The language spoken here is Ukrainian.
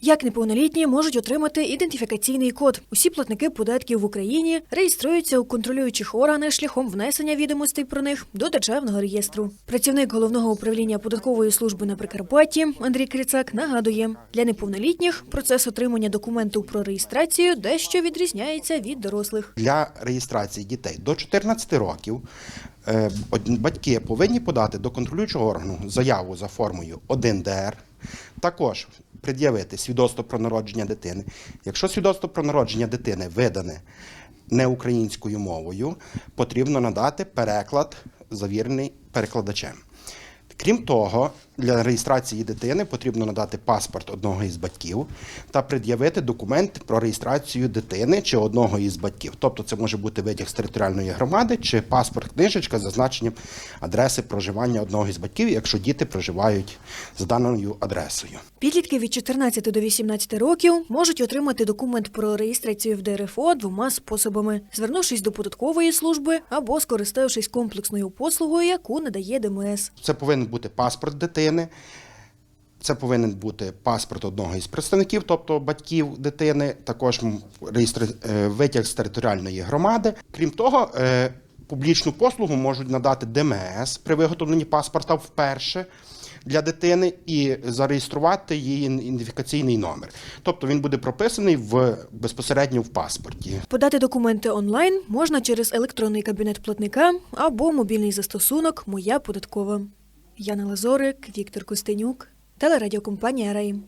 Як неповнолітні можуть отримати ідентифікаційний код? Усі платники податків в Україні реєструються у контролюючих органах шляхом внесення відомостей про них до державного реєстру. Працівник головного управління податкової служби на Прикарпатті Андрій Крицак нагадує, для неповнолітніх процес отримання документу про реєстрацію дещо відрізняється від дорослих. Для реєстрації дітей до 14 років е, батьки повинні подати до контролюючого органу заяву за формою 1ДР, також пред'явити свідоцтво про народження дитини. Якщо свідоцтво про народження дитини видане не українською мовою, потрібно надати переклад, завірений перекладачем. Крім того, для реєстрації дитини потрібно надати паспорт одного із батьків та пред'явити документ про реєстрацію дитини чи одного із батьків. Тобто це може бути витяг з територіальної громади чи паспорт книжечка з зазначенням адреси проживання одного із батьків, якщо діти проживають за даною адресою. Підлітки від 14 до 18 років можуть отримати документ про реєстрацію в ДРФО двома способами: звернувшись до податкової служби або скориставшись комплексною послугою, яку надає ДМС. Це повинен бути паспорт дитини. Це повинен бути паспорт одного із представників, тобто батьків дитини, також е, витяг з територіальної громади. Крім того, е, публічну послугу можуть надати ДМС при виготовленні паспорта вперше для дитини і зареєструвати її ідентифікаційний номер. Тобто він буде прописаний в безпосередньо в паспорті. Подати документи онлайн можна через електронний кабінет платника або мобільний застосунок Моя податкова. Яна Лазорик, Віктор Костенюк, телерадіокомпанія Рей.